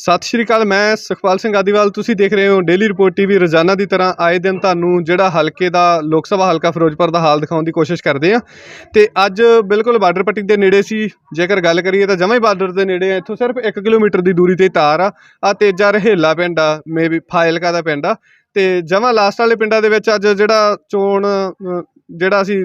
ਸਤਿ ਸ਼੍ਰੀ ਅਕਾਲ, ਮੈਂ ਸੁਖਪਾਲ ਸਿੰਘ ਆਦੀਵਾਲ। ਤੁਸੀਂ ਦੇਖ ਰਹੇ ਹੋ ਡੇਲੀ ਰਿਪੋਰਟ ਟੀਵੀ ਰੋਜ਼ਾਨਾ ਦੀ ਤਰ੍ਹਾਂ ਆਏ ਦਿਨ ਤੁਹਾਨੂੰ ਜਿਹੜਾ ਹਲਕੇ ਦਾ, ਲੋਕ ਸਭਾ ਹਲਕਾ ਫਿਰੋਜ਼ਪੁਰ ਦਾ ਹਾਲ ਦਿਖਾਉਣ ਦੀ ਕੋਸ਼ਿਸ਼ ਕਰਦੇ ਆ ਤੇ ਅੱਜ ਬਿਲਕੁਲ ਬਾਰਡਰ ਪੱਟੀ ਦੇ ਨੇੜੇ ਸੀ। ਜੇਕਰ ਗੱਲ ਕਰੀਏ ਤਾਂ ਜਮਾਂ ਹੀ ਬਾਰਡਰ ਦੇ ਨੇੜੇ ਆ। ਇੱਥੋਂ ਸਿਰਫ 1 ਕਿਲੋਮੀਟਰ ਦੀ ਦੂਰੀ ਤੇ ਤਾਰ ਆ। ਆ ਤੇਜਾ ਰਹੇਲਾ ਪਿੰਡ ਆ ਮੇਬੀ ਫਾਇਲਕਾ ਦਾ ਪਿੰਡ ਆ। ਤੇ ਜਮਾਂ ਲਾਸਟ ਵਾਲੇ ਪਿੰਡਾਂ ਦੇ ਵਿੱਚ ਅੱਜ ਜਿਹੜਾ ਚੋਣ ਜਿਹੜਾ ਅਸੀਂ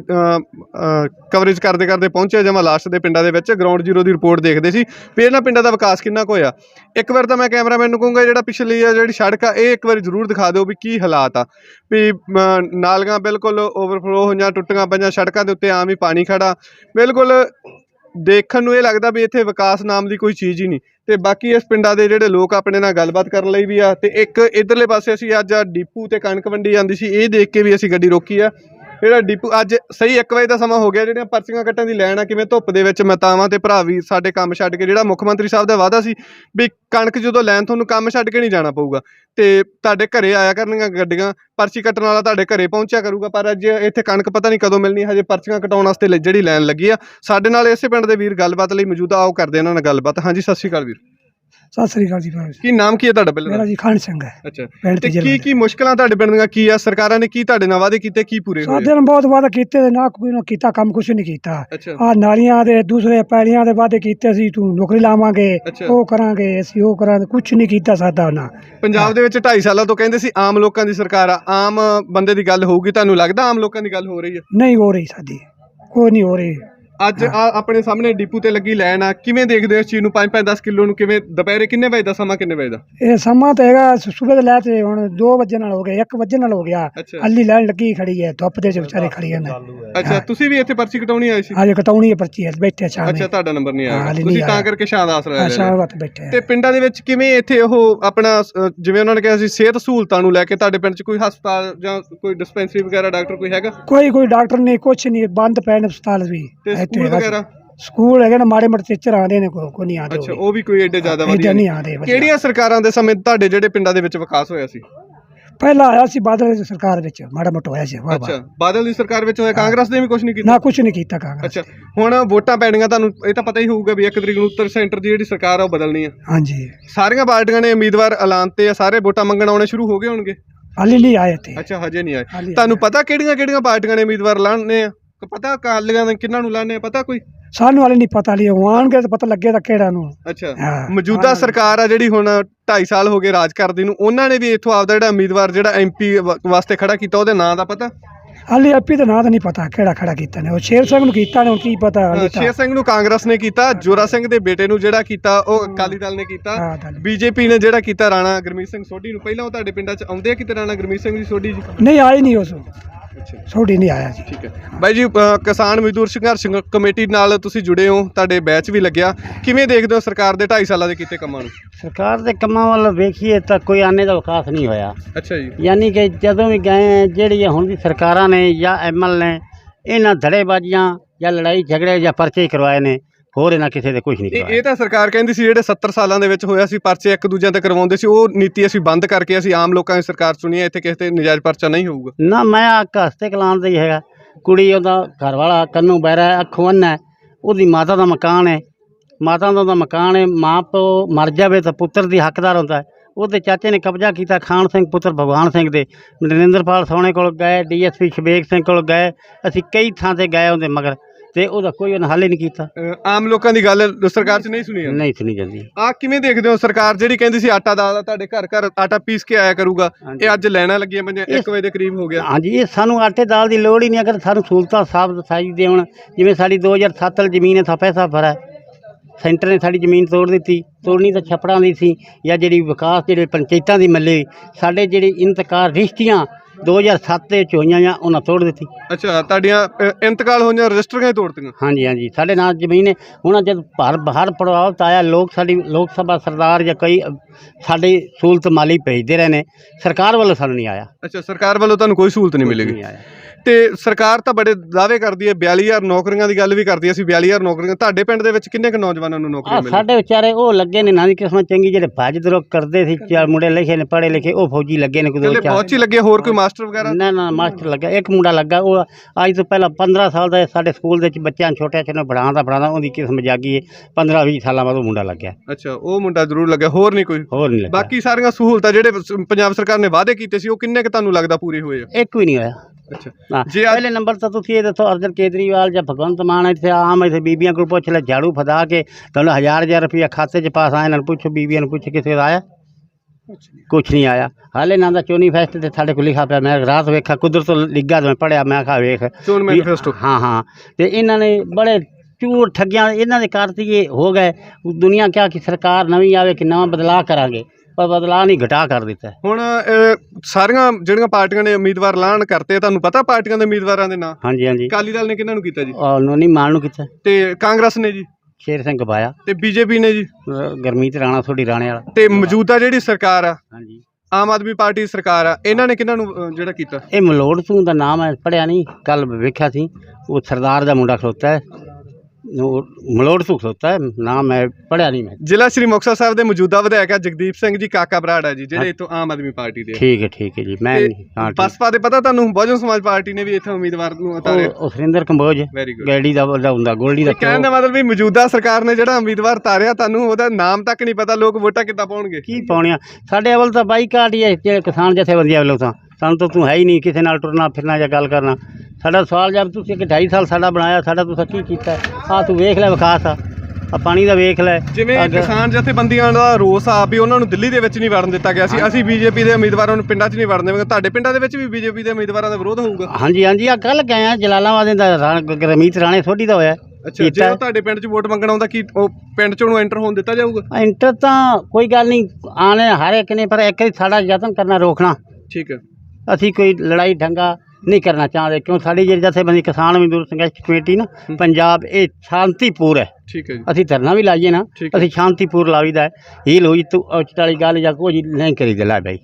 ਕਵਰੇਜ ਕਰਦੇ ਕਰਦੇ ਪਹੁੰਚੇ ਜਮਾਂ ਲਾਸਟ ਦੇ ਪਿੰਡਾਂ ਦੇ ਵਿੱਚ ਗਰਾਊਂਡ ਜ਼ੀਰੋ ਦੀ ਰਿਪੋਰਟ ਦੇਖਦੇ ਸੀ। ਵੀ ਇਹਨਾਂ ਪਿੰਡਾਂ ਦਾ ਵਿਕਾਸ ਕਿੰਨਾ ਕੁ ਹੋਇਆ? ਇੱਕ ਵਾਰ ਤਾਂ ਮੈਂ ਕੈਮਰਾਮੈਨ ਨੂੰ ਕਹੂੰਗਾ ਜਿਹੜਾ ਪਿਛਲੀ ਆ ਜਿਹੜੀ ਸੜਕ ਆ ਇਹ ਇੱਕ ਵਾਰ ਜ਼ਰੂਰ ਦਿਖਾ ਦਿਓ ਵੀ ਕੀ ਹਾਲਾਤ ਆ। ਵੀ ਅਮ, ਨਾਲੀਆਂ ਬਿਲਕੁਲ ਓਵਰਫਲੋ ਹੋਈਆਂ ਟੁੱਟੀਆਂ ਪਈਆਂ ਸੜਕਾਂ ਦੇ ਉੱਤੇ ਆਮ ਹੀ ਪਾਣੀ ਖੜਾ ਬਿਲਕੁਲ ਦੇਖਣ ਨੂੰ ਇਹ ਲੱਗਦਾ ਵੀ ਇੱਥੇ ਵਿਕਾਸ ਨਾਮ ਦੀ ਕੋਈ ਚੀਜ਼ ਹੀ ਨਹੀਂ। ਤੇ ਬਾਕੀ ਇਸ ਪਿੰਡਾਂ ਦੇ ਜਿਹੜੇ ਲੋਕ ਆਪਣੇ ਨਾਲ ਗੱਲਬਾਤ ਕਰਨ ਲਈ ਵੀ ਆ ਤੇ ਇੱਕ ਇਧਰਲੇ ਪਾਸੇ ਅਸੀਂ ਅੱਜ ਡੀਪੂ ਤੇ ਕਣਕ ਵੰਡੀ ਜਾਂਦੀ ਸੀ ਇਹ ਦੇਖ ਕੇ ਵੀ ਅਸੀਂ ਗੱਡੀ ਰੋਕੀ ਆ। ਜਿਹੜਾ ਡਿਪੂ ਅੱਜ ਸਹੀ 1 ਵਜੇ ਦਾ ਸਮਾਂ ਹੋ ਗਿਆ, ਜਿਹੜੀਆਂ ਪਰਚੀਆਂ ਕੱਟਣ ਦੀ ਲਾਈਨ ਆ, ਕਿਵੇਂ ਧੁੱਪ ਦੇ ਵਿੱਚ ਮਤਾਵਾਂ ਤੇ ਭਰਾ ਵੀ ਸਾਡੇ ਕੰਮ ਛੱਡ ਕੇ, ਜਿਹੜਾ ਮੁੱਖ ਮੰਤਰੀ ਸਾਹਿਬ ਦਾ ਵਾਅਦਾ ਸੀ ਵੀ ਕਣਕ ਜਦੋਂ ਲੈਣ ਤੁਹਾਨੂੰ ਕੰਮ ਛੱਡ ਕੇ ਨਹੀਂ ਜਾਣਾ ਪਊਗਾ, ਤੇ ਤੁਹਾਡੇ ਘਰੇ ਆਇਆ ਕਰਨਗੀਆਂ ਗੱਡੀਆਂ, ਪਰਚੀ ਕੱਟਣ ਵਾਲਾ ਤੁਹਾਡੇ ਘਰੇ ਪਹੁੰਚਿਆ ਕਰੂਗਾ, ਪਰ ਅੱਜ ਇੱਥੇ ਕਣਕ ਪਤਾ ਨਹੀਂ ਕਦੋਂ ਮਿਲਣੀ, ਹਜੇ ਪਰਚੀਆਂ ਕਟਾਉਣ ਵਾਸਤੇ ਲ- ਜਿਹੜੀ ਲਾਈਨ ਲੱਗੀ ਆ, ਸਾਡੇ ਨਾਲ ਇਸੇ ਪਿੰਡ ਦੇ ਵੀਰ ਗੱਲਬਾਤ ਲਈ ਮੌਜੂਦਾ ਆਓ ਕਰਦੇ ਇਹਨਾਂ ਨਾਲ ਗੱਲਬਾਤ। ਹਾਂਜੀ, ਸਤਿ ਸ਼੍ਰੀ ਅਕਾਲ ਵੀਰ। ਸਤਿ ਸ੍ਰੀ ਅਕਾਲ ਜੀ ਕੀ ਨਾਮ ਕੀ ਹੈ ਤੁਹਾਡਾ ਪਹਿਲਾਂ? ਮੇਰਾ? ਜੀ ਖਾਨ ਸਿੰਘ ਹੈ। ਅੱਛਾ। ਪਿੰਡ ਤੇ ਕੀ ਕੀ ਮੁਸ਼ਕਲਾਂ ਤੁਹਾਡੇ ਪਿੰਡ ਦੀਆਂ ਕੀ ਆ? ਸਰਕਾਰਾਂ ਨੇ ਕੀ ਤੁਹਾਡੇ ਨਾਲ ਵਾਅਦੇ ਕੀਤੇ? ਕੀ ਪੂਰੇ ਹੋਏ? ਸਾਡੇ ਨਾਲ ਬਹੁਤ ਵਾਅਦਾ ਕੀਤੇ ਤੇ ਨਾ ਕੋਈ ਨਾ ਕੀਤਾ ਕੰਮ ਕੁਛ ਨਹੀਂ ਕੀਤਾ। ਆ ਨਾਲੀਆਂ ਦੇ ਦੂਸਰੇ ਪੈਲੀਆਂ ਦੇ ਵਾਅਦੇ ਕੀਤੇ ਸੀ ਤੂੰ ਨੌਕਰੀ ਲਾਵਾਂਗੇ। ਉਹ ਕਰਾਂਗੇ ਅਸੀਂ ਉਹ ਕਰਾਂਗੇ ਕੁਛ ਨਹੀਂ ਕੀਤਾ ਸਾਡਾ ਉਹਨਾਂ ਪੰਜਾਬ ਦੇ ਵਿੱਚ 2.5 ਸਾਲਾਂ ਤੋਂ ਕਹਿੰਦੇ ਸੀ ਆਮ ਲੋਕਾਂ ਦੀ ਸਰਕਾਰ ਆ। ਆਮ ਬੰਦੇ ਦੀ ਗੱਲ ਹੋਊਗੀ ਤੁਹਾਨੂੰ ਲੱਗਦਾ ਆਮ ਲੋਕਾਂ ਦੀ ਗੱਲ ਹੋ ਰਹੀ ਹੈ? ਨਹੀਂ ਹੋ ਰਹੀ ਸਾਡੀ। ਕੋਈ ਨਹੀਂ ਹੋ ਰਹੀ। ਅੱਜ ਆ ਆਪਣੇ ਸਾਹਮਣੇ ਡਿਪੂ ਤੇ ਲੱਗੀ ਲਾਈਨ ਆ। ਕਿਵੇਂ ਦੇਖਦੇ ਹੋ ਇਸ ਚੀਜ਼ ਨੂੰ? 5 5 10 ਕਿਲੋ ਨੂੰ ਕਿਵੇਂ ਦੁਪਹਿਰੇ ਕਿੰਨੇ ਵਜੇ ਦਾ ਸਮਾਂ ਕਿੰਨੇ ਵਜੇ ਦਾ? ਇਹ ਸਮਾਂ ਤਾਂ ਹੈਗਾ ਸਵੇਰ ਦੇ ਲੈ ਤੇ ਹੁਣ 2 ਵਜੇ ਨਾਲ ਹੋ ਗਿਆ 1 ਵਜੇ ਨਾਲ ਹੋ ਗਿਆ। ਅੱਛਾ। ਅੱਲੀ ਲੈਣ ਲੱਗੀ ਖੜੀ ਹੈ ਧੁੱਪ ਦੇ ਚ ਵਿਚਾਰੇ ਖੜੀਆਂ ਨੇ ਅੱਛਾ ਤੁਸੀਂ ਵੀ ਇੱਥੇ ਪਰਚੀ ਕਟਾਉਣੀ ਆਏ ਸੀ? ਅੱਜ ਕਟਾਉਣੀ ਹੈ ਪਰਚੀ ਹੈ ਬੈਠੇ ਛਾਂ ਅੱਛਾ ਤੁਹਾਡਾ ਨੰਬਰ ਨਹੀਂ ਹਾਂ, ਆਇਆ ਹਾਲੇ ਤੁਸੀਂ ਤਾਂ ਆਇਆ। ਕਰਕੇ ਸ਼ਾਂ ਦਾ ਆਸਰਾ ਲੈ ਰਹੇ ਹੋ। ਵਕਤ ਬੈਠੇ ਤੇ ਪਿੰਡਾਂ ਦੇ ਵਿੱਚ ਕਿਵੇਂ ਇੱਥੇ ਉਹ ਆਪਣਾ ਅ, ਜਿਵੇਂ ਉਹਨਾਂ ਨੇ ਕਿਹਾ ਸੀ ਸਿਹਤ ਸਹੂਲਤਾਂ ਨੂੰ ਲੈ ਕੇ ਤੁਹਾਡੇ ਪਿੰਡ 'ਚ ਕੋਈ ਹਸਪਤਾਲ ਜਾਂ ਕੋਈ ਡਿਸਪੈਂਸਰੀ ਵਗੈਰਾ ਡਾਕਟਰ ਕੋਈ ਹੈਗਾ? ਕੋਈ ਕੋਈ ਡਾਕਟਰ ਨਹੀਂ ਕੁਛ ਨਹੀਂ ਬੰਦ ਨੇ ਹਸਪਤਾਲ ਵੀ ਤੇ ਸਕੂਲ ਵਗੈਰਾ? ਸਕੂਲ ਹੈਗੇ ਨਾ ਮਾੜੇ ਮੋਟੇ ਟੀਚਰ ਆਉਂਦੇ ਨੇ ਕੋਈ ਕੋਈ ਨਹੀਂ ਆਉਂਦੇ ਅੱਛਾ ਉਹ ਵੀ। ਕੋਈ ਏਡੇ ਜ਼ਿਆਦਾ ਵਧੀਆ ਨਹੀਂ ਆਉਂਦੇ। ਕਿਹੜੀਆਂ ਸਰਕਾਰਾਂ ਦੇ ਸਮੇਂ ਤੁਹਾਡੇ ਜਿਹੜੇ ਪਿੰਡਾਂ ਦੇ ਵਿੱਚ ਵਿਕਾਸ ਹੋਇਆ ਸੀ? ਪਹਿਲਾਂ ਆਇਆ ਸੀ ਬਾਦਲ ਦੀ ਸਰਕਾਰ ਵਿੱਚ ਮਾੜਾ ਮੋਟਾ ਹੋਇਆ ਸੀ ਵਾਹ ਵਾਹ ਅੱਛਾ ਬਾਦਲ ਦੀ ਸਰਕਾਰ ਵਿੱਚ ਹੋਇਆ ਕਾਂਗਰਸ ਨੇ ਵੀ ਕੁਝ ਨਹੀਂ ਕੀਤਾ? ਨਾ ਕੁਛ ਨਹੀਂ ਕੀਤਾ ਕਾਂਗਰਸ। ਅੱਛਾ ਹੁਣ ਵੋਟਾਂ ਪੈਣੀਆਂ ਤੁਹਾਨੂੰ ਇਹ ਤਾਂ ਪਤਾ ਹੀ ਹੋਊਗਾ ਵੀ 1 ਤਰੀਕ ਨੂੰ ਉੱਤਰ ਸੈਂਟਰ ਦੀ ਜਿਹੜੀ ਸਰਕਾਰ ਆ ਉਹ ਬਦਲਣੀ ਆ। ਹਾਂਜੀ। ਸਾਰੀਆਂ ਪਾਰਟੀਆਂ ਨੇ ਉਮੀਦਵਾਰ ਐਲਾਨ ਤੇ ਆ ਸਾਰੇ ਵੋਟਾਂ ਮੰਗਣ ਆਉਣੇ ਸ਼ੁਰੂ ਹੋ ਗਏ ਹੋਣਗੇ? ਹਾਲੇ ਨਹੀਂ ਆਏ ਤੇ ਅੱਛਾ ਹਜੇ ਨਹੀਂ ਆਏ। ਤੁਹਾਨੂੰ ਪਤਾ ਕਿਹੜੀਆਂ ਕਿਹੜੀਆਂ ਪਾਰਟੀਆਂ ਨੇ ਉਮੀਦਵਾਰ ਲਾਣੇ ਆ? ਕਿ ਪਤਾ ਕਾਲੀਆਂ ਨੇ ਕਿਹਨਾਂ ਨੂੰ ਲਾਣੇ ਪਤਾ ਕੋਈ? ਸਾਨੂੰ ਹਾਲੇ ਨਹੀਂ ਪਤਾ ਲਈ ਆਉਣਗੇ ਤਾਂ ਪਤਾ ਲੱਗੇ ਤਾਂ ਕਿਹੜਾ ਨੂੰ। ਅੱਛਾ। ਹਾਂ। ਮੌਜੂਦਾ ਸਰਕਾਰ ਆ ਜਿਹੜੀ ਹੁਣ 2.5 ਸਾਲ ਹੋ ਗਏ ਰਾਜ ਕਰਦੀ ਨੂੰ ਉਹਨਾਂ ਨੇ ਵੀ ਇੱਥੋਂ ਆਪਦਾ ਜਿਹੜਾ ਉਮੀਦਵਾਰ ਜਿਹੜਾ ਐਮਪੀ ਵਾਸਤੇ ਖੜਾ ਕੀਤਾ ਉਹਦੇ ਨਾਂ ਦਾ ਪਤਾ? ਹਾਲੇ ਆਪੀ ਦਾ ਨਾਂ ਤਾਂ ਨਹੀਂ ਪਤਾ ਕਿਹੜਾ ਖੜਾ ਕੀਤਾ ਨੇ। ਉਹ ਸ਼ੇਰ ਸਿੰਘ ਨੂੰ ਕੀਤਾ ਨੇ ਹੁਣ ਕੀ ਪਤਾ ਹਾਲੇ ਤਾਂ। ਸ਼ੇਰ ਸਿੰਘ ਨੂੰ ਕਾਂਗਰਸ ਨੇ ਕੀਤਾ ਜੋਰਾ ਸਿੰਘ ਦੇ ਬੇਟੇ ਨੂੰ ਜਿਹੜਾ ਕੀਤਾ ਉਹ ਅਕਾਲੀ ਦਲ ਨੇ ਕੀਤਾ। ਬੀਜੇਪੀ ਨੇ ਜਿਹੜਾ ਕੀਤਾ ਰਾਣਾ ਗੁਰਮੀਤ ਸਿੰਘ ਸੋਢੀ ਨੂੰ। ਪਹਿਲਾਂ ਉਹ ਤੁਹਾਡੇ ਪਿੰਡਾਂ 'ਚ ਆਉਂਦੇ ਆ ਕਿਤੇ ਰਾਣਾ ਗੁਰਮੀਤ ਸਿੰਘ ਜੀ ਸੋਢੀ ਜੀ? ਨਹੀਂ ਆਏ ਨਹੀਂ ਉਸ ਛੋਟੀ ਨਹੀਂ ਆਇਆ ਜੀ। ਠੀਕ ਹੈ। ਬਾਈ ਜੀ ਅ, ਕਿਸਾਨ ਮਜ਼ਦੂਰ ਸੰਘਰਸ਼ ਕਮੇਟੀ ਨਾਲ ਤੁਸੀਂ ਜੁੜੇ ਹੋ ਤੁਹਾਡੇ ਬੈਚ ਵੀ ਲੱਗਿਆ। ਕਿਵੇਂ ਦੇਖਦੇ ਹੋ ਸਰਕਾਰ ਦੇ 2.5 ਸਾਲਾਂ ਦੇ ਕੀਤੇ ਕੰਮਾਂ ਨੂੰ? ਸਰਕਾਰ ਦੇ ਕੰਮਾਂ ਵੱਲ ਵੇਖੀਏ ਤਾਂ ਕੋਈ ਆਨੇ ਦਾ ਵਿਕਾਸ ਨਹੀਂ ਹੋਇਆ। ਅੱਛਾ ਜੀ। ਯਾਨੀ ਕਿ ਜਦੋਂ ਵੀ ਗਏ ਜਿਹੜੀਆਂ ਹੁਣ ਦੀ ਸਰਕਾਰਾਂ ਨੇ ਜਾਂ ਐਮਐਲ ਨੇ ਇਹਨਾਂ ਧੜੇਬਾਜ਼ੀਆਂ ਜਾਂ ਲੜਾਈ ਝਗੜੇ ਜਾਂ ਪਰਚੇ ਕਰਵਾਏ ਨੇ ਹੋਰ ਇਹਨਾਂ ਕਿਸੇ ਦੇ ਕੁਝ ਨਹੀਂ ਇਹ ਤਾਂ ਸਰਕਾਰ ਕਹਿੰਦੀ ਸੀ ਜਿਹੜੇ 70 ਸਾਲਾਂ ਦੇ ਵਿੱਚ ਹੋਇਆ ਸੀ ਪਰਚੇ ਇੱਕ ਦੂਜਿਆਂ ਤੇ ਕਰਵਾਉਂਦੇ ਸੀ ਉਹ ਨੀਤੀ ਅਸੀਂ ਬੰਦ ਕਰਕੇ ਅਸੀਂ ਆਮ ਲੋਕਾਂ ਦੀ ਸਰਕਾਰ ਚੁਣੀ ਹੈ ਇੱਥੇ ਕਿਸੇ ਤੇ ਨਜਾਇਜ਼ ਪਰਚਾ ਨਹੀਂ ਹੋਊਗਾ। ਨਾ ਮੈਂ ਆ ਹਸਤੇ ਕਲਾਨ ਦਾ ਹੀ ਹੈਗਾ। ਕੁੜੀ ਉਹਦਾ ਘਰ ਵਾਲਾ ਕੰਨੂ ਬਹਿਰਾ ਅੱਖੋਂ ਅੰਨਾ ਹੈ। ਉਹਦੀ ਮਾਤਾ ਦਾ ਮਕਾਨ ਹੈ। ਮਾਤਾ ਦਾ ਉਹਦਾ ਮਕਾਨ ਹੈ ਮਾਂ ਪਿਓ ਮਰ ਜਾਵੇ ਤਾਂ ਪੁੱਤਰ ਦੀ ਹੱਕਦਾਰ ਹੁੰਦਾ ਹੈ। ਉਹਦੇ ਚਾਚੇ ਨੇ ਕਬਜ਼ਾ ਕੀਤਾ ਖਾਨ ਸਿੰਘ ਪੁੱਤਰ ਭਗਵਾਨ ਸਿੰਘ ਦੇ। ਨਰਿੰਦਰਪਾਲ ਸੋਹਣੇ ਕੋਲ ਗਏ ਡੀਐਸਪੀ ਸ਼ਬੇਕ ਸਿੰਘ ਕੋਲ ਗਏ। ਅਸੀਂ ਕਈ ਥਾਂ ਤੇ ਗਏ ਉਹਦੇ ਮਗਰ। ਤੇ ਉਹਦਾ ਕੋਈ ਉਹਨੇ ਹੱਲ ਹੀ ਨਹੀਂ ਕੀਤਾ। ਆਮ ਲੋਕਾਂ ਦੀ ਗੱਲ ਸਰਕਾਰ 'ਚ ਨਹੀਂ ਸੁਣੀ ਜਾਂਦੀ ਨਹੀਂ ਸੁਣੀ ਜਾਂਦੀ। ਆ ਕਿਵੇਂ ਦੇਖਦੇ ਹੋ ਸਰਕਾਰ ਜਿਹੜੀ ਕਹਿੰਦੀ ਸੀ ਆਟਾ ਦਾਲ ਦਾ ਤੁਹਾਡੇ ਘਰ ਘਰ ਆਟਾ ਪੀਸ ਕੇ ਆਇਆ ਕਰੂਗਾ। ਇਹ ਅੱਜ ਲੈਣਾ ਲੱਗੀਆਂ ਪਈਆਂ 1 ਵਜੇ ਦੇ ਕਰੀਬ ਹੋ ਗਿਆ। ਹਾਂਜੀ ਇਹ ਸਾਨੂੰ ਆਟੇ ਦਾਲ ਦੀ ਲੋੜ ਹੀ ਨਹੀਂ ਅਗਰ ਸਾਨੂੰ ਸਹੂਲਤਾਂ ਸਾਫ਼ ਸਾਈ ਦੇਣ ਜਿਵੇਂ ਸਾਡੀ 2007 ਵਾਲੀ ਜ਼ਮੀਨ ਹੈ ਤਾਂ ਪੈਸਾ ਭਰਾ ਸੈਂਟਰ ਨੇ ਸਾਡੀ ਜ਼ਮੀਨ ਤੋੜ ਦਿੱਤੀ ਤੋੜਨੀ ਤਾਂ ਛੱਪੜਾਂ ਦੀ ਸੀ ਜਾਂ ਜਿਹੜੀ ਵਿਕਾਸ ਜਿਹੜੇ ਪੰਚਾਇਤਾਂ ਦੀ ਮੱਲੇ ਸਾਡੇ ਜਿਹੜੇ ਇੰਤਕਾਲ ਰਿਸ਼ਤੀਆਂ 2007 ਦੇ ਚ ਹੋਈਆਂ ਜਾਂ ਉਹਨਾਂ ਤੋੜ ਦਿੱਤੀ। ਅੱਛਾ ਤੁਹਾਡੀਆਂ ਅ, ਇੰਤਕਾਲ ਹੋਈਆਂ ਰਜਿਸਟਰੀਆਂ ਹੀ ਤੋੜਤੀਆਂ? ਹਾਂਜੀ ਹਾਂਜੀ। ਸਾਡੇ ਨਾਲ ਜ਼ਮੀਨ ਹੈ ਹੁਣ ਜਦ ਭਾਰ ਬਾਹਰ ਪੜਾਵ ਤਾਂ ਆਇਆ ਲੋਕ ਸਾਡੀ ਲੋਕ ਸਭਾ ਸਰਦਾਰ ਜਾਂ ਕਈ ਅ, ਸਾਡੀ ਸਹੂਲਤ ਮਾਲੀ ਭੇਜਦੇ ਰਹੇ ਨੇ। ਸਰਕਾਰ ਵੱਲੋਂ ਸਾਨੂੰ ਨਹੀਂ ਆਇਆ। ਅੱਛਾ ਸਰਕਾਰ ਵੱਲੋਂ ਤੁਹਾਨੂੰ ਕੋਈ ਸਹੂਲਤ ਨਹੀਂ ਮਿਲੇਗੀ ਨਹੀਂ ਆਇਆ। ਤੇ ਸਰਕਾਰ ਤਾਂ ਬੜੇ ਦਾਅਵੇ ਕਰਦੀ ਹੈ 42000 ਨੌਕਰੀਆਂ ਦੀ ਗੱਲ ਵੀ ਕਰਦੀ ਹੈ ਅਸੀਂ 42000 ਨੌਕਰੀਆਂ ਤੁਹਾਡੇ ਪਿੰਡ ਦੇ ਵਿੱਚ ਕਿੰਨੇ ਕੁ ਨੌਜਵਾਨਾਂ ਨੂੰ ਨੌਕਰੀਆਂ ਮਿਲੀਆਂ? ਸਾਡੇ ਵਿਚਾਰੇ ਉਹ ਲੱਗੇ ਨੇ ਨਾਨੀ ਕਿਸਮਤ ਚੰਗੀ ਜਿਹੜੇ ਭੱਜ ਦਰੋਕ ਕਰਦੇ ਸੀ ਚਾਰ ਮੁੰਡੇ ਲਿਖੇ ਨੇ ਪੜ੍ਹੇ ਲਿਖੇ ਉਹ ਫੌਜੀ ਲੱਗੇ ਨੇ ਕੋਈ ਦੋ ਚਾਰ। ਹੀ ਲੱਗੇ ਹੋਰ ਕੋਈ ਮਾਸਟਰ ਵਗੈਰਾ? ਨਾ ਨਾ ਮਾਸਟਰ ਲੱਗਾ ਇੱਕ ਮੁੰਡਾ ਲੱਗਾ ਉਹ ਅੱਜ ਤੋਂ ਪਹਿਲਾਂ 15 ਸਾਲ ਦਾ ਸਾਡੇ ਸਕੂਲ ਦੇ ਵਿੱਚ ਬੱਚਿਆਂ ਨੂੰ ਛੋਟੇ ਛੋਟੇ ਪੜਾਉਂਦਾ ਪੜਾਉਂਦਾ ਉਹਦੀ ਕਿਸਮ ਜਾਗੀ ਹੈ 15 20 ਸਾਲਾਂ ਬਾਅਦ ਉਹ ਮੁੰਡਾ ਲੱਗਿਆ। ਅੱਛਾ ਉਹ ਮੁੰਡਾ ਜ਼ਰੂਰ ਲੱਗਿਆ ਹੋਰ ਨਹੀਂ ਕੋਈ? ਹੋਰ ਨਹੀਂ ਬਾਕੀ ਸਾਰੀਆਂ ਸਹੂਲਤਾਂ ਜਿਹੜੇ ਪੰਜਾਬ ਸਰਕਾਰ ਨੇ ਵਾਅਦੇ ਕੀਤੇ ਸੀ ਉਹ ਕਿੰਨੇ ਕੁ ਤੁਹਾਨੂੰ ਲੱਗਦਾ ਪੂਰੇ ਹੋਏ ਇੱਕ ਵੀ ਨਹੀਂ ਹੋਇਆ। ਅੱਛਾ। ਹਾਂ। ਜੇ ਅੱਜ- ਪਹਿਲੇ ਨੰਬਰ ਤਾਂ ਤੁਸੀਂ ਇਹ ਦੱਸੋ ਅਰਜਨ ਕੇਜਰੀਵਾਲ ਜਾਂ ਭਗਵੰਤ ਮਾਨ ਇੱਥੇ ਆਮ ਇੱਥੇ ਬੀਬੀਆਂ ਕੋਲ ਪੁੱਛ ਲੈ ਝਾੜੂ ਫਦਾ ਕੇ ਤੁਹਾਨੂੰ ਹਜ਼ਾਰ ਹਜ਼ਾਰ ਰੁਪਇਆ ਖਾਤੇ 'ਚ ਪਾਸ ਆਇਆ ਇਹਨਾਂ ਨੂੰ ਪੁੱਛੋ ਬੀਬੀਆਂ ਨੂੰ ਪੁੱਛ ਕਿਸੇ ਦਾ ਆਇਆ? ਕੁਛ ਨਹੀਂ। ਆਇਆ। ਹਾਲੇ ਨਾ ਦਾ ਚੋਣੀ ਫੈਸਟ ਤੇ ਸਾਡੇ ਕੋਲ ਲਿਖਾ ਪਿਆ ਮੈਂ ਰਾਤ ਵੇਖਿਆ ਕੁਦਰਤ ਲਿਖਾ ਤੇ ਪੜਿਆ ਮੈਂ ਕਿਹਾ ਵੇਖ। ਚੋਣ ਵੀ- ਮੈਨੀਫੈਸਟੋ ਹਾਂ ਹਾਂ ਤੇ ਇਹਨਾਂ ਨੇ ਬੜੇ ਚੂਰ ਠੱਗੀਆਂ ਇਹਨਾਂ ਦੇ ਕਰਤੀ ਇਹ ਹੋ ਗਏ ਦੁਨੀਆ ਕਿਹਾ ਕਿ ਸਰਕਾਰ ਨਵੀਂ ਆਵੇ ਕਿ ਨਵਾਂ ਬਦਲਾਅ ਕਰਾਂਗੇ। ਪਰ ਬਦਲਾਅ ਨਹੀਂ ਘਟਾ ਕਰ ਦਿੱਤਾ। ਹੁਣ ਸਾਰੀਆਂ ਜਿਹੜੀਆਂ ਪਾਰਟੀਆਂ ਨੇ ਉਮੀਦਵਾਰ ਐਲਾਨ ਕਰਤੇ ਤੁਹਾਨੂੰ ਪਤਾ ਪਾਰਟੀਆਂ ਦੇ ਉਮੀਦਵਾਰਾਂ ਦੇ ਨਾਂ? ਹਾਂਜੀ ਹਾਂਜੀ। ਅਕਾਲੀ ਦਲ ਨੇ ਕਿਹਨਾਂ ਨੂੰ ਕੀਤਾ ਜੀ? ਨਹੀਂ ਮਾਨ ਨੂੰ ਕਿੱਥੇ ਤੇ ਕਾਂਗਰਸ ਨੇ ਜੀ? ਸ਼ੇਰ ਸਿੰਘ ਪਾਇਆ ਤੇ ਬੀਜੇਪੀ ਨੇ ਜੀ? ਗਰਮੀਤ ਰਾਣਾ ਥੋੜੀ ਰਾਣੇ ਵਾਲਾ। ਤੇ ਮੌਜੂਦਾ ਜਿਹੜੀ ਸਰਕਾਰ ਆ ਹਾਂਜੀ। ਆਮ ਆਦਮੀ ਪਾਰਟੀ ਦੀ ਸਰਕਾਰ ਆ ਇਹਨਾਂ ਨੇ ਕਿਹਨਾਂ ਨੂੰ ਅਹ, ਜਿਹੜਾ ਕੀਤਾ? ਇਹ ਮਲੋੜ ਸਿੰਘ ਦਾ ਨਾਮ ਹੈ ਪੜਿਆ ਨਹੀਂ ਕੱਲ ਵੇਖਿਆ ਸੀ। ਉਹ ਸਰਦਾਰ ਦਾ ਮੁੰਡਾ ਖਲੋਤਾ ਹੈ। ਮਲੋੜ ਸਿੰਘ ਖਲੋਤਾ ਹੈ ਨਾਮ ਹੈ ਪੜਿਆ ਨਹੀਂ ਮੈਂ। ਜ਼ਿਲ੍ਹਾ ਸ੍ਰੀ ਮੁਕਤਸਰ ਸਾਹਿਬ ਦੇ ਮੌਜੂਦਾ ਵਿਧਾਇਕ ਆ ਜਗਦੀਪ ਸਿੰਘ ਜੀ ਕਾਕਾ ਬਰਾੜ ਆ ਜੀ ਜਿਹੜੇ ਇੱਥੋਂ ਆਮ ਆਦਮੀ ਪਾਰਟੀ ਦੇ। ਠੀਕ ਹੈ ਠੀਕ ਹੈ ਜੀ ਮੈਂ ਤੇ ਨਹੀਂ- ਹਾਂ ਠੀਕ। ਬਸਪਾ ਦੇ ਪਤਾ ਤੁਹਾਨੂੰ ਬਹੁਜਨ ਸਮਾਜ ਪਾਰਟੀ ਨੇ ਵੀ ਇੱਥੇ ਉਮੀਦਵਾਰ ਨੂੰ ਉਤਾਰਿਆ ਉਹ ਉਹ ਸੁਰਿੰਦਰ ਕੰਬੋਜ ਗੈਡੀ ਦਾ ਵੱਡਾ ਹੁੰਦਾ ਗੋਲਡੀ ਦਾ ਕਹਿਣ ਦਾ ਮਤਲਬ ਵੀ ਮੌਜੂਦਾ ਸਰਕਾਰ ਨੇ ਜਿਹੜਾ ਉਮੀਦਵਾਰ ਤਾਰਿਆ ਤੁਹਾਨੂੰ ਉਹਦਾ ਨਾਮ ਤੱਕ ਨਹੀਂ ਪਤਾ ਲੋਕ ਵੋਟਾਂ ਕਿੱਦਾਂ ਪਾਉਣਗੇ? ਕੀ ਪਾਉਣੀਆਂ ਸਾਡੇ ਵੱਲ ਤਾਂ ਬਾਈਕਾਟ ਹੀ ਹੈ ਜਿਹੜੇ ਕਿਸਾਨ ਜਥੇਬੰਦੀਆਂ ਵੱਲੋਂ ਤਾਂ। ਸਾਨੂੰ ਤਾਂ ਤੂੰ ਹੈ ਹੀ ਨਹੀਂ ਕਿਸੇ ਨਾਲ ਟੁਰਨਾ ਫਿਰਨਾ ਜਾਂ ਗੱਲ ਕਰਨਾ। ਸਾਡਾ ਸਵਾਲ ਜਦ ਤੁਸੀਂ ਇੱਕ ਢਾਈ ਸਾਲ ਸਾਡਾ ਬਣਾਇਆ ਸਾਡਾ ਤੁਸੀਂ ਕੀ ਕੀਤਾ? ਆ ਤੂੰ ਵੇਖ ਲੈ ਵਿਕਾਸ ਆ। ਆ ਪਾਣੀ ਦਾ ਵੇਖ ਲੈ। ਜਿਵੇਂ ਅੱਗ- ਕਿਸਾਨ ਜਥੇਬੰਦੀਆਂ ਦਾ ਰੋਸ ਆ ਵੀ ਉਹਨਾਂ ਨੂੰ ਦਿੱਲੀ ਦੇ ਵਿੱਚ ਨਹੀਂ ਵੜਨ ਦਿੱਤਾ ਗਿਆ ਸੀ। ਅਸੀਂ ਬੀਜੇਪੀ ਦੇ ਉਮੀਦਵਾਰਾਂ ਨੂੰ ਪਿੰਡਾਂ 'ਚ ਨਹੀਂ ਵੜਨ ਦੇਵਾਂਗੇ। ਤੁਹਾਡੇ ਪਿੰਡਾਂ ਦੇ ਵਿੱਚ ਵੀ ਬੀਜੇਪੀ ਦੇ ਉਮੀਦਵਾਰਾਂ ਦਾ ਵਿਰੋਧ ਹੋਊਗਾ? ਹਾਂਜੀ ਹਾਂਜੀ ਆ ਕੱਲ ਗਏ ਆ ਜਲਾਲਾਬਾਦ ਦਾ ਰਾ- ਗਰਮੀਤ ਰਾਣੇ ਥੋੜੀ ਦਾ ਹੋਇਆ। ਅੱਛਾ ਜੇ ਕੀਤਾ। ਉਹ ਤੁਹਾਡੇ ਪਿੰਡ 'ਚ ਵੋਟ ਮੰਗਣ ਆਉਂਦਾ ਕੀ ਉਹ ਪਿੰਡ 'ਚ ਉਹਨੂੰ ਐਂਟਰ ਹੋਣ ਦਿੱਤਾ ਜਾਊਗਾ? ਇੰਟਰ ਤਾਂ ਕੋਈ ਗੱਲ ਨਹੀਂ। ਆਣੇ ਹਰ ਇੱਕ ਨੇ ਪਰ ਇੱਕ ਹੀ ਸਾਡਾ ਯਤਨ ਕਰਨਾ ਰੋਕਣਾ। ਠੀਕ ਹੈ। ਅਸੀਂ ਕੋਈ ਲੜਾਈ ਢੰਗਾ ਨਹੀਂ ਕਰਨਾ ਚਾਹੁੰਦੇ ਕਿਉਂ? ਸਾਡੀ ਜਿਹੜੀ ਜਥੇਬੰਦੀ ਕਿਸਾਨ ਮਜ਼ਦੂਰ ਸੰਘਰਸ਼ ਕਮੇਟੀ ਨਾ ਪੰਜਾਬ ਇਹ ਸ਼ਾਂਤੀਪੂਰ ਹੈ। ਠੀਕ ਹੈ ਜੀ। ਅਸੀਂ ਧਰਨਾ ਵੀ ਲਾਈਏ ਨਾ। ਅਸੀਂ ਸ਼ਾਂਤੀਪੂਰ ਲਾਈਦਾ ਹੈ। ਹੀਲ ਹੋਈ ਤੂੰ ਔਚਿਤ ਵਾਲੀ ਗੱਲ ਜਾਂ ਕੋਈ ਨਹੀਂ ਕਰੀ ਦੇ ਲੈ ਬਾਈ।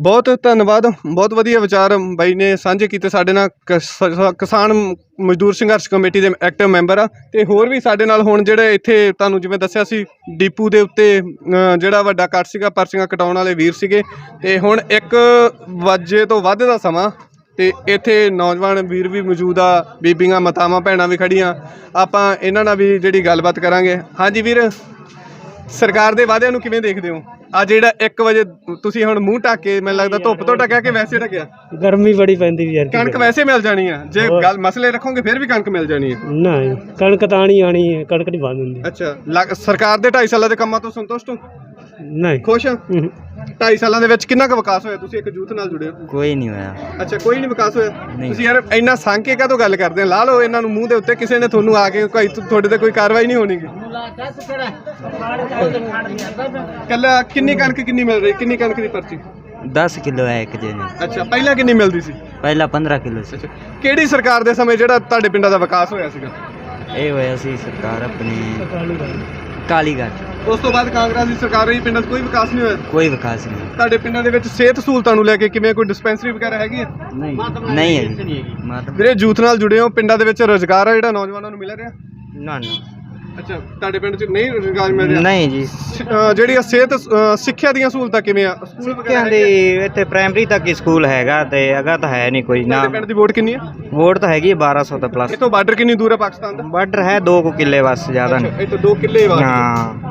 ਬਹੁਤ ਧੰਨਵਾਦ ਬਹੁਤ ਵਧੀਆ ਵਿਚਾਰ ਬਾਈ ਨੇ ਸਾਂਝੇ ਕੀਤੇ ਸਾਡੇ ਨਾਲ। ਕਿਸ- ਕਿਸਾਨ ਮਜ਼ਦੂਰ ਸੰਘਰਸ਼ ਕਮੇਟੀ ਦੇ ਐਕਟਿਵ ਮੈਂਬਰ ਆ ਤੇ ਹੋਰ ਵੀ ਸਾਡੇ ਨਾਲ ਹੁਣ ਜਿਹੜੇ ਇੱਥੇ ਤੁਹਾਨੂੰ ਜਿਵੇਂ ਦੱਸਿਆ ਸੀ ਡੀਪੂ ਦੇ ਉੱਤੇ ਅ, ਜਿਹੜਾ ਵੱਡਾ ਕੱਟ ਸੀਗਾ ਪਰਚੀਆਂ ਕਟਾਉਣ ਵਾਲੇ ਵੀਰ ਸੀਗੇ। ਤੇ ਹੁਣ 1 ਵਜੇ ਤੋਂ ਵੱਧ ਦਾ ਸਮਾਂ ਤੇ ਇੱਥੇ ਨੌਜਵਾਨ ਵੀਰ ਵੀ ਮੌਜੂਦ ਆ ਬੀਬੀਆਂ ਮਾਤਾਵਾਂ ਭੈਣਾਂ ਵੀ ਖੜੀਆਂ ਆਪਾਂ ਇਹਨਾਂ ਨਾਲ ਵੀ ਜਿਹੜੀ ਗੱਲਬਾਤ ਕਰਾਂਗੇ। ਹਾਂਜੀ ਵੀਰ ਸਰਕਾਰ ਦੇ ਵਾਅਦਿਆਂ ਨੂੰ ਕਿਵੇਂ ਦੇਖਦੇ ਹੋ? ਆ ਜਿਹੜਾ 1 ਵਜੇ ਤੁਸੀਂ ਹੁਣ ਮੂੰਹ ਢੱਕ ਮੈਨੂੰ ਲੱਗਦਾ ਧੁੱਪ ਤੋਂ ਢੱਕਿਆ ਕਿ ਵੈਸੇ ਢੱਕਿਆ? ਗਰਮੀ ਬੜੀ ਪੈਂਦੀ ਵੀ ਯਾਰ ਕਣਕ ਵੈਸੇ ਮਿਲ ਜਾਣੀ ਆ। ਜੇ ਗੱਲ ਮਸਲੇ ਰੱਖੋਗੇ ਫਿਰ ਵੀ ਕਣਕ ਮਿਲ ਜਾਣੀ ਆ। ਨਹੀਂ ਕਣਕ ਤਾਂ ਆਣੀ ਆਣੀ ਹੈ ਕਣਕ ਨਹੀਂ ਬੰਦ ਹੁੰਦੀ। ਅੱਛਾ ਸਰਕਾਰ ਦੇ 2.5 ਸਾਲਾਂ ਦੇ ਕੰਮਾਂ ਤੋਂ ਸੰਤੁਸ਼ਟ ਹੋ? ਨਹੀਂ। ਖੁਸ਼ ਆ 2.5 ਸਾਲਾਂ ਦੇ ਵਿੱਚ ਕਿੰਨਾ ਕੁ ਵਿਕਾਸ ਹੋਇਆ? ਤੁਸੀਂ ਇੱਕ ਯੂਥ ਨਾਲ ਜੁੜੇ ਹੋ? ਕੋਈ ਨਹੀਂ ਹੋਇਆ। ਅੱਛਾ ਕੋਈ ਨਹੀਂ ਵਿਕਾਸ ਹੋਇਆ? ਤੁਸੀਂ ਯਾਰ ਇੰਨਾ ਸੰਗ ਕੇ ਕਾਹਤੋਂ ਗੱਲ ਕਰਦੇ ਆ ਲਾ ਲਓ ਇਹਨਾਂ ਨੂੰ ਮੂੰਹ ਦੇ ਉੱਤੇ ਕਿਸੇ ਨੇ ਤੁਹਾਨੂੰ ਆ ਕੇ ਕੋਈ ਤੁਹਾਡੇ ਤੇ ਕੋਈ ਕਾਰਵਾਈ ਨਹੀਂ ਹੋਣੀਗੀ ਕੱਲਾ ਕਿੰਨੀ ਕਣਕ ਕਿੰਨੀ ਮਿਲ ਰਹੀ? ਕਿੰਨੀ ਕਣਕ ਦੀ ਪਰਚੀ? 10 ਕਿਲੋ ਹੈ ਇੱਕ ਦਿਨ ਅੱਛਾ ਪਹਿਲਾਂ ਕਿੰਨੀ ਮਿਲਦੀ ਸੀ? ਪਹਿਲਾਂ 15 ਕਿਲੋ ਸੀ। ਅੱਛਾ ਕਿਹੜੀ ਸਰਕਾਰ ਦੇ ਸਮੇਂ ਜਿਹੜਾ ਤੁਹਾਡੇ ਪਿੰਡਾਂ ਦਾ ਵਿਕਾਸ ਹੋਇਆ ਸੀਗਾ? ਇਹ ਹੋਇਆ ਸੀ ਸਰਕਾਰ ਆਪਣੀ ਕਾਲੀਗੜ੍ਹ। ਉਸ ਤੋਂ ਬਾਅਦ ਕਾਂਗਰਸ ਦੀ ਸਰਕਾਰ ਰਹੀ ਪਿੰਡਾਂ 'ਚ ਕੋਈ ਵਿਕਾਸ ਨਹੀਂ ਹੋਇਆ? ਕੋਈ ਵਿਕਾਸ ਨਹੀਂ। ਤੁਹਾਡੇ ਪਿੰਡਾਂ ਦੇ ਵਿੱਚ ਸਿਹਤ ਸਹੂਲਤਾਂ ਨੂੰ ਲੈ ਕੇ ਕਿਵੇਂ ਕੋਈ ਡਿਸਪੈਂਸਰੀ ਵਗੈਰਾ ਹੈਗੀ ਹੈ? ਨਹੀਂ ਨਹੀਂ ਹੈ ਜੀ। ਮਾਤਮ ਵੀਰੇ ਯੂਥ ਨਾਲ ਜੁੜੇ ਹੋ ਪਿੰਡਾਂ ਦੇ ਵਿੱਚ ਰੋਜ਼ਗਾਰ ਆ ਜਿਹੜਾ ਨੌਜਵਾਨਾਂ ਨੂੰ ਮਿਲ ਰਿਹਾ? ਨਾ ਨਾ। ਅੱਛਾ ਤੁਹਾਡੇ ਪਿੰਡ 'ਚ ਨਹੀਂ ਰੋਜ਼ਗਾਰ ਮਿਲ ਰਿਹਾ? ਨਹੀਂ ਜੀ। ਸ- ਅਹ ਜਿਹੜੀ ਆ ਸਿਹਤ ਅਹ ਸਿੱਖਿਆ ਦੀਆਂ ਸਹੂਲਤਾਂ ਕਿਵੇਂ ਆ? ਸਕੂਲ ਵਗੈਰਾ ਕਹਿੰਦੇ ਹੈਗੇ ਆ? ਇੱਥੇ ਪ੍ਰਾਇਮਰੀ ਤੱਕ ਹੀ ਸਕੂਲ ਹੈਗਾ ਤੇ ਅਗਾ ਤਾਂ ਹੈ ਨਹੀਂ ਕੋਈ ਨਾ। ਤੁਹਾਡੇ ਪਿੰਡ ਦੀ ਵੋਟ ਕਿੰਨੀ ਵੋਟ ਤਾਂ ਹੈਗੀ 1200 ਤੋਂ ਪਲੱਸ ਇਥੋਂ ਬਾਰਡਰ ਕਿੰਨੀ ਦੂਰ ਹੈ ਪਾਕਿਸਤਾਨ ਦਾ? ਬਾਰਡਰ ਹੈ 2 ਕਿੱਲੇ ਬਸ ਜ਼ਿਆਦਾ ਨਹੀਂ। ਇੱਥੋਂ 2 ਕਿੱਲੇ ਬਾਅਦ ਹਾਂ।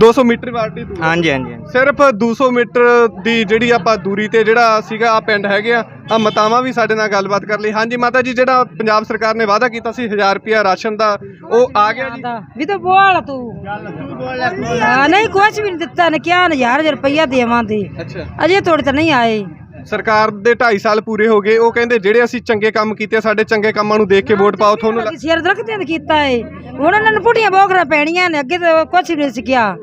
200 ਮੀਟਰ ਬਾਰਡਰ ਦੂਰ ਹੈ। ਹਾਂਜੀ ਹਾਂਜੀ ਹਾਂਜੀ। ਸਿਰਫ 200 ਮੀਟਰ ਦੀ ਜਿਹੜੀ ਆਪਾਂ ਦੂਰੀ ਤੇ ਜਿਹੜਾ ਸੀਗਾ ਆ ਪਿੰਡ ਹੈਗੇ ਆ। ਆ ਮਤਾਵਾਂ ਵੀ ਸਾਡੇ ਨਾਲ ਗੱਲਬਾਤ ਕਰ ਲਈ। ਹਾਂਜੀ ਮਾਤਾ ਜੀ ਜਿਹੜਾ ਪੰਜਾਬ ਸਰਕਾਰ ਨੇ ਵਾਅਦਾ ਕੀਤਾ ਸੀ 1000 ਰੁਪਿਆ ਰਾਸ਼ਨ ਦਾ ਉਹ ਆ ਗਿਆ ਜੀ। ਵੀ ਤਾਂ ਬੋਲ ਤੂੰ। ਹਾਂ ਨਹੀਂ ਕੁਛ ਵੀ ਨਹੀਂ ਦਿੱਤਾ ਨੇ ਕਿਹਾ ਨਾ ਹਜ਼ਾਰ ਹਜ਼ਾਰ ਰੁਪਈਆ ਦੇਵਾਂਗੇ। ਅੱਛਾ। ਅਜੇ ਥੋੜੇ ਤਾਂ ਨਹੀਂ ਆਏ। ਸਰਕਾਰ ਦੇ 2.5 ਸਾਲ ਪੂਰੇ ਹੋ ਗਏ ਉਹ ਕਹਿੰਦੇ ਜਿਹੜੇ ਅਸੀਂ ਚੰਗੇ ਕੰਮ ਕੀਤੇ ਆ, ਸਾਡੇ ਚੰਗੇ ਕੰਮਾਂ ਨੂੰ ਦੇਖ ਕੇ ਵੋਟ ਪਾਓ ਤੁਹਾਨੂੰ ਲੱਗ- ਸਿਰ ਦਰਖਤ ਤੇ ਕੀਤਾ ਏ। ਹੁਣ ਉਹਨਾਂ ਨੂੰ ਪੁੱਟੀਆਂ ਬੋਖਰਾ ਪੈਣੀਆਂ ਨੇ ਅੱਗੇ ਤਾਂ ਕੁਛ ਵੀ ਨਹੀਂ ਸਿੱਖਿਆ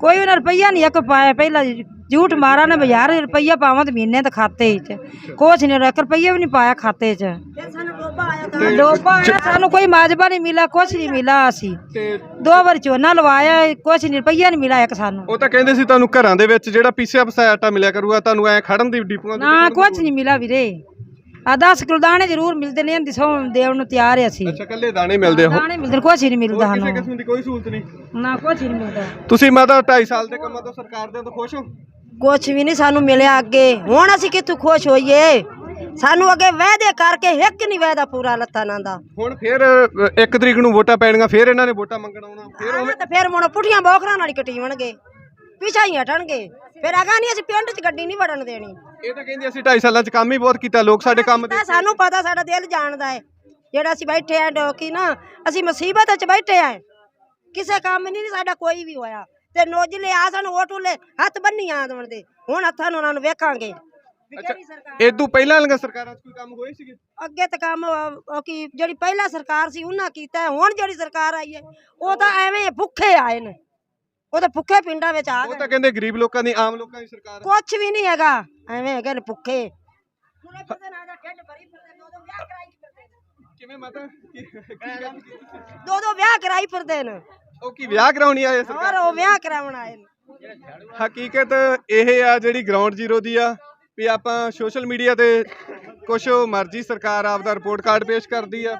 ਕੋਈ ਉਹਨਾਂ ਰੁਪਈਆ ਨਹੀਂ ਇੱਕ ਪਾਇਆ ਪਹਿਲਾਂ ਝੂਠ ਮਾਰਾ ਨੇ ਹਜ਼ਾਰ ਰੁਪਈਆ ਪਾਵਾਂ ਤੇ ਮਹੀਨੇ ਤੇ ਖਾਤੇ 'ਚ। ਕੁਛ ਨਹੀਂ ਇੱਕ ਰੁਪਈਆ ਵੀ ਨਹੀਂ ਪਾਇਆ ਖਾਤੇ 'ਚ। ਡੋਬਾ ਆਇਆ ਸਾਨੂੰ ਕੋਈ ਮਾਜਬਾ ਨਹੀਂ ਮਿਲਾ ਕੁਛ ਨਹੀਂ ਮਿਲਾ ਅਸੀਂ। ਤੇ ਦੋ ਵਾਰ ਝੋਨਾ ਲਵਾਇਆ ਕੁਛ ਨਹੀਂ ਰੁਪਈਆ ਨਹੀਂ ਮਿਲਾ ਇੱਕ ਸਾਨੂੰ। ਉਹ ਤਾਂ ਕਹਿੰਦੇ ਸੀ ਤੁਹਾਨੂੰ ਘਰਾਂ ਦੇ ਵਿੱਚ ਜਿਹੜਾ ਪੀਸਿਆ ਪਸਾਇਆ ਆਟਾ ਮਿਲਿਆ ਕਰੂਗਾ ਤੁਹਾਨੂੰ ਐ ਖੜਨ ਦੀ ਡਿਪੂਆਂ ਦੀ ਨਾ ਕੁਛ ਨਹੀਂ ਮਿਲਾ ਵੀਰੇ। ਆ 10 ਕਿਲੋ ਦਾਣੇ ਜ਼ਰੂਰ ਮਿਲਦੇ ਨੇ ਇਹਦੀ ਸੌ ਦੇਣ ਨੂੰ ਤਿਆਰ ਆ ਅਸੀਂ। ਅੱਛਾ ਕੱਲੇ ਦਾਣੇ ਮਿਲਦੇ ਹੋ ਦਾਣੇ ਮਿਲਦੇ ਨੇ, ਕੁਛ ਹੀ ਨਹੀਂ ਮਿਲਦਾ ਹੋਰ ਕਿਸੇ ਸਾਨੂੰ। ਕਿਸਮ ਦੀ ਕੋਈ ਸਹੂਲਤ ਨਹੀਂ। ਨਾ ਕੁਛ ਹੀ ਨਹੀਂ ਮਿਲਦਾ। ਤੁਸੀਂ ਮਾਤਾ 2.5 ਸਾਲ ਦੇ ਕੰਮਾਂ ਤੋਂ ਸਰਕਾਰ ਦੇ ਤੋਂ ਖੁਸ਼ ਹੋ? ਕੁਛ ਵੀ ਨਹੀਂ ਸਾਨੂੰ ਮਿਲਿਆ ਅੱਗੇ। ਹੁਣ ਅਸੀਂ ਕਿੱਥੋਂ ਖੁਸ਼ ਹੋਈਏ? ਸਾਨੂੰ ਅੱਗੇ ਵਾਅਦੇ ਕਰਕੇ ਇੱਕ ਨਹੀਂ ਵਾਅਦਾ ਪੂਰਾ ਲੱਤਾਂ ਨਾਲ ਦਾ। ਹੁਣ ਫਿਰ ਅ, ਇੱਕ ਤਰੀਕ ਨੂੰ ਵੋਟਾਂ ਪੈਣੀਆਂ ਫਿਰ ਇਹਨਾਂ ਨੇ ਵੋਟਾਂ ਮੰਗਣ ਆਉਣਾ ਫਿਰ ਆਉਣਾ ਤਾਂ ਫਿਰ ਮੁੜ ਪੁੱਠੀਆਂ ਬੋਖਰਾਂ ਨਾਲ ਹੀ ਕਟੀਵਣਗੇ ਪਿਛਾ ਹੀ ਹਟਣਗੇ ਫਿਰ ਅਗਾ ਨਹੀਂ ਅਸੀਂ ਪਿੰਡ 'ਚ ਗੱਡੀ ਨਹੀਂ ਵੜਨ ਦੇਣੀ। ਇਹ ਤਾਂ ਕਹਿੰਦੇ ਅਸੀਂ 2.5 ਸਾਲਾਂ 'ਚ ਕੰਮ ਹੀ ਬਹੁਤ ਕੀਤਾ ਲੋਕ ਸਾਡੇ ਕੰਮ ਦੇ ਤਾਂ ਸਾਨੂੰ ਪਤਾ ਸਾਡਾ ਦਿਲ ਜਾਣਦਾ ਹੈ। ਜਿਹੜਾ ਅਸੀਂ ਬੈਠੇ ਆ ਡੋਕੀ ਨਾ ਅਸੀਂ ਮੁਸੀਬਤ 'ਚ ਬੈਠੇ ਆ ਕਿਸੇ ਕੰਮ ਨਹੀਂ ਸਾਡਾ ਕੋਈ ਵੀ ਹੋਇਆ। ਤੇ ਨੋਜਲੇ ਆ ਸਾਨੂੰ ਓਟੂਲੇ ਹੱਥ ਬੰਨੀ ਆਦਵਣ ਦੇ। ਹੁਣ ਹੱਥਾਂ ਨੂੰ ਉਹਨਾਂ ਨੂੰ ਵੇਖਾਂਗੇ। ਤੋਂ ਪਹਿਲਾਂ ਵਾਲੀਆਂ ਸਰਕਾਰਾਂ 'ਚ ਕੋਈ ਕੰਮ ਹੋਏ ਸੀਗੇ ਅੱਗੇ ਤਾਂ ਕੰਮ ਉਹ ਕੀ ਜਿਹੜੀ ਪਹਿਲਾ ਸਰਕਾਰ ਸੀ ਉਹਨਾਂ ਕੀਤਾ ਹੈ। ਹੁਣ ਜਿਹੜੀ ਸਰਕਾਰ ਆਈ ਹੈ ਉਹ ਤਾਂ ਐਵੇਂ ਭੁੱਖੇ ਆਏ ਨੇ ਉਹ ਤਾਂ ਭੁੱਖੇ ਪਿੰਡਾਂ ਵਿੱਚ ਆ ਉਹ ਗਏ ਤਾਂ ਕਹਿੰਦੇ ਗਰੀਬ ਲੋਕਾਂ ਦੀ ਆਮ ਲੋਕਾਂ ਦੀ ਸਰਕਾਰ ਹੈ। ਕੁਛ ਵੀ ਨਹੀਂ ਹੈਗਾ ਐਵੇਂ ਹੈਗੇ ਨੇ ਭੁੱਖੇ ਤੁਰੇ ਫਿਰਦੇ ਨਾਲ ਦਾ ਢਿੱਡ ਭਰੀ ਫਿਰਦੇ ਦੋ ਦੋ ਵਿਆਹ ਕਰਾਈ ਫਿਰਦੇ ਨੇ। ਕਿਵੇਂ ਮਾਤਾ ਕੀ- ਕੀ ਗੱਲ ਕੀਤੀ? ਦੋ ਦੋ ਵਿਆਹ ਕਰਾਈ ਫਿਰਦੇ ਨੇ ਉਹ ਕੀ ਵਿਆਹ ਕਰਾਉਣੀ ਆਏ ਸਰਕਾਰ ਉਹ ਵਿਆਹ ਕਰਾਉਣ ਆਏ ਨੇ ਹਕੀਕਤ ਇਹ ਆ ਜਿਹੜੀ ਗਰਾਊਂਡ ਜ਼ੀਰੋ ਦੀ ਆ ਵੀ ਆਪਾਂ ਸੋਸ਼ਲ ਮੀਡੀਆ ਤੇ ਕੁਛ ਮਰਜ਼ੀ ਸਰਕਾਰ ਆਪਦਾ ਰਿਪੋਰਟ ਕਾਰਡ ਪੇਸ਼ ਕਰਦੀ ਆ।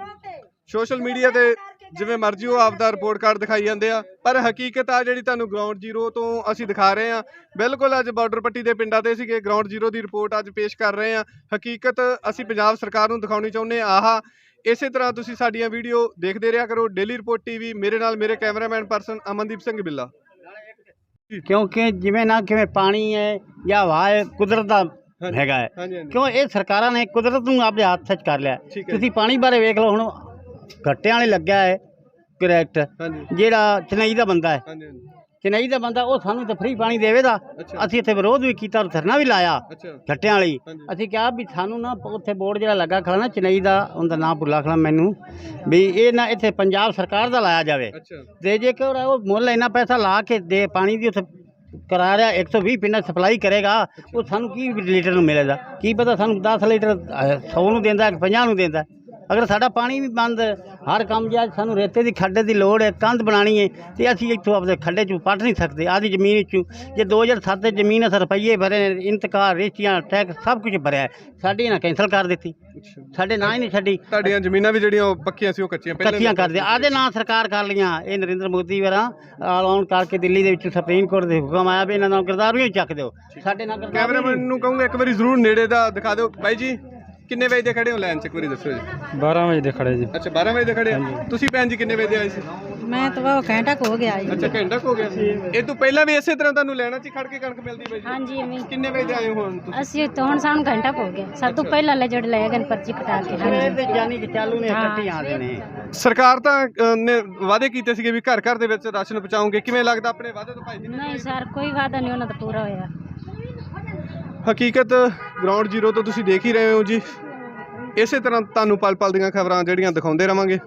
ਸੋਸ਼ਲ ਮੀਡੀਆ ਤੇ ਜਿਵੇਂ ਮਰਜ਼ੀ ਉਹ ਆਪਦਾ ਰਿਪੋਰਟ ਕਾਰਡ ਦਿਖਾਈ ਜਾਂਦੇ ਆ। ਪਰ ਹਕੀਕਤ ਆ ਜਿਹੜੀ ਤੁਹਾਨੂੰ ਗਰਾਊਂਡ ਜ਼ੀਰੋ ਤੋਂ ਅਸੀਂ ਦਿਖਾ ਰਹੇ ਆ। ਬਿਲਕੁਲ ਅੱਜ ਬਾਰਡਰ ਪੱਟੀ ਦੇ ਪਿੰਡਾਂ ਤੇ ਸੀਗੇ ਗਰਾਊਂਡ ਜ਼ੀਰੋ ਦੀ ਰਿਪੋਰਟ ਅੱਜ ਪੇਸ਼ ਕਰ ਰਹੇ ਆ। ਹਕੀਕਤ ਅਸੀਂ ਪੰਜਾਬ ਸਰਕਾਰ ਨੂੰ ਦਿਖਾਉਣੀ ਚਾਹੁੰਦੇ ਆ। ਆਹਾ, ਇਸੇ ਤਰ੍ਹਾਂ ਤੁਸੀਂ ਸਾਡੀਆਂ ਵੀਡੀਓ ਦੇਖਦੇ ਰਿਹਾ ਕਰੋ। ਡੇਲੀ ਰਿਪੋਰਟ ਟੀਵੀ ਮੇਰੇ ਨਾਲ ਮੇਰੇ ਕੈਮਰਾਮੈਨ ਪਰਸਨ ਅਮਨਦੀਪ ਸਿੰਘ ਬਿੱਲਾ। ਕਿਉਂਕਿ ਜਿਵੇਂ ਨਾ ਕਿਵੇਂ ਪਾਣੀ ਹੈ ਜਾਂ ਹਵਾ ਹੈ, ਕੁਦਰਤ ਦਾ ਹੈਗਾ ਹੈ। ਕਿਉਂ ਇਹ ਸਰਕਾਰਾਂ ਨੇ ਕੁਦਰਤ ਨੂੰ ਆਪਣੇ ਹੱਥ 'ਚ ਕਰ ਲਿਆ। ਤੁਸੀਂ ਪਾਣੀ ਬਾਰੇ ਵੇਖ ਲਓ ਹੁਣ। ਘੱਟਿਆਂ ਵਾਲੇ ਲੱਗਿਆ ਹੈ ਕਰੈਕਟ ਜਿਹੜਾ ਚੇਨਈ ਦਾ ਬੰਦਾ ਹੈ। ਚੇਨਈ ਦਾ ਬੰਦਾ ਉਹ ਸਾਨੂੰ ਤਾਂ ਫ੍ਰੀ ਪਾਣੀ ਦੇਵੇਗਾ ਅਸੀਂ ਇੱਥੇ ਵਿਰੋਧ ਵੀ ਕੀਤਾ ਧਰਨਾ ਵੀ ਲਾਇਆ। ਘੱਟਿਆਂ ਵਾਲੀ। ਅਸੀਂ ਕਿਹਾ ਵੀ ਸਾਨੂੰ ਨਾ ਉੱਥੇ ਬੋਰਡ ਜਿਹੜਾ ਲੱਗਾ ਖੜਾ ਨਾ ਚੇਨਈ ਦਾ ਉਹਦਾ ਨਾਮ ਭੁੱਲਾ ਖੜਾ ਮੈਨੂੰ। ਵੀ ਇਹ ਨਾ ਇੱਥੇ ਪੰਜਾਬ ਸਰਕਾਰ ਦਾ ਲਾਇਆ ਜਾਵੇ। ਤੇ ਜੇਕਰ ਉਹ ਮੁੱਲ ਇੰਨਾ ਪੈਸਾ ਲਾ ਕੇ ਦੇ ਪਾਣੀ ਦੀ ਉੱਥੇ ਕਰਾ ਰਿਹਾ 120 ਪਿੰਡਾਂ ਸਪਲਾਈ ਕਰੇਗਾ, ਉਹ ਸਾਨੂੰ ਕੀ ਲੀਟਰ ਨੂੰ ਮਿਲੇਗਾ? ਕੀ ਪਤਾ ਸਾਨੂੰ 10 ਲੀਟਰ 100 ਨੂੰ ਦਿੰਦਾ, ਕਿ 50 ਨੂੰ ਦਿੰਦਾ? ਅਗਰ ਸਾਡਾ ਪਾਣੀ ਵੀ ਬੰਦ ਹਰ ਕੰਮ ਜੇ ਅੱਜ ਸਾਨੂੰ ਰੇਤੇ ਦੀ ਖੱਡੇ ਦੀ ਲੋੜ ਹੈ ਕੰਧ ਬਣਾਣੀ ਹੈ ਤੇ ਅਸੀਂ ਇੱਥੋਂ ਆਪਣੇ ਖੱਡੇ 'ਚੋਂ ਪੱਟ ਨਹੀਂ ਸਕਦੇ ਆਦੀ ਜ਼ਮੀਨ ਵਿੱਚੋਂ। ਜੇ 2007 ਦੇ ਜ਼ਮੀਨ ਅਸਰ ਰੁਪਈਏ ਭਰੇ ਨੇ ਇੰਤਕਾਲ ਰੇਚੀਆਂ ਟੈਕਸ ਸਭ ਕੁਝ ਭਰਿਆ ਹੈ। ਸਾਡੀ ਇਹਨਾਂ ਕੈਂਸਲ ਕਰ ਦਿੱਤੀ। ਸਾਡੇ ਨਾਂ ਹੀ ਨਹੀਂ ਛੱਡੀ। ਤੁਹਾਡੀਆਂ ਜ਼ਮੀਨਾਂ ਵੀ ਜਿਹੜੀਆਂ ਉਹ ਪੱਕੀਆਂ ਸੀ ਉਹ ਕੱਚੀਆਂ ਕੱਚੀਆਂ ਕਰਦੇ ਆਦੇ ਨਾਂ ਸਰਕਾਰ ਕਰ ਲੀਆਂ ਇਹ ਨਰਿੰਦਰ ਮੋਦੀ ਵਾਰਾਂ ਐਲਾਨ ਕਰਕੇ ਦਿੱਲੀ ਦੇ ਵਿੱਚ ਸੁਪਰੀਮ ਕੋਰਟ ਦੇ ਹੁਕਮ ਆਇਆ ਵੀ ਇਹਨਾਂ ਨਾਲ ਗਰਦਾਰੀਆਂ ਚੱਕ ਦਿਓ। ਸਾਡੇ ਨਾਲ ਗਰਦਾਰੀ ਕੈਮਰਾਮੈਨ ਨੂੰ ਕਹੂੰਗਾ ਇੱਕ ਵਾਰੀ ਜ਼ਰੂਰ ਨੇੜੇ ਦਾ ਦਿਖਾ ਦਿਓ। ਬਾਈ ਜੀ। ਕਿੰਨੇ ਵਜੇ ਦੇ ਖੜੇ ਹੋ? ਲਾਈਨ 'ਚ ਇੱਕ ਵਾਰੀ ਦੱਸੋ ਜੀ। 12 ਵਜੇ ਦੇ ਖੜੇ ਜੀ। ਅੱਛਾ 12 ਵਜੇ ਦੇ ਖੜੇ ਤੁਸੀਂ ਭੈਣ ਜੀ ਕਿੰਨੇ ਵਜੇ ਦੇ ਆਏ ਸੀ? ਮੈਂ ਤਾਂ ਉਹ ਘੰਟਾ ਕੁ ਹੋ ਗਿਆ ਜੀ। ਅੱਛਾ ਘੰਟਾ ਕੁ ਹੋ ਗਿਆ ਇਹ ਤੋਂ ਪਹਿਲਾਂ ਵੀ ਇਸੇ ਤਰ੍ਹਾਂ ਤੁਹਾਨੂੰ ਲੈਣਾ 'ਚ ਹੀ ਖੜ ਕੇ ਕਣਕ ਮਿਲਦੀ ਬਾਈ ਜੀ ਹਾਂਜੀ ਐਵੇਂ ਕਿੰਨੇ ਵਜੇ ਦੇ ਆਏ ਹੋ ਹੁਣ ਤੁਸੀਂ? ਅਸੀਂ ਤਾਂ ਹੁਣ ਸਾਨੂੰ ਘੰਟਾ ਕੁ ਹੋ ਗਿਆ। ਸਭ ਤੋਂ ਪਹਿਲਾਂ ਲੈ ਜਿਹੜੇ ਲਏ ਗਏ ਨੇ ਪਰਚੀ ਕਟਾ ਕੇ। ਹਾਂਜੀ ਤੇ ਜਾਨੀ ਕਿ ਚਾਲੂ ਨੇ ਕੱਟੀ ਆਦੇ ਨੇ ਸਰਕਾਰ ਤਾਂ ਅ, ਨੇ ਵਾਅਦੇ ਕੀਤੇ ਸੀਗੇ ਵੀ ਘਰ ਘਰ ਦੇ ਵਿੱਚ ਰਾਸ਼ਨ ਪਹੁੰਚਾਉਂਗੇ ਕਿਵੇਂ ਲੱਗਦਾ ਆਪਣੇ ਵਾਅਦੇ ਤੋਂ ਭਾਈ? ਜੀ ਨਹੀਂ ਸਰ ਕੋਈ ਵਾਦਾ ਨਹੀਂ ਉਹਨਾਂ ਦਾ ਪੂਰਾ ਹੋਇਆ। ਹਕੀਕਤ ਗਰਾਊਂਡ ਜ਼ੀਰੋ ਤੋਂ ਤੁਸੀਂ ਦੇਖ ਹੀ ਰਹੇ ਹੋ ਜੀ। ਇਸੇ ਤਰ੍ਹਾਂ ਤੁਹਾਨੂੰ ਪਲ ਪਲ ਦੀਆਂ ਖਬਰਾਂ ਜਿਹੜੀਆਂ ਦਿਖਾਉਂਦੇ ਰਵਾਂਗੇ।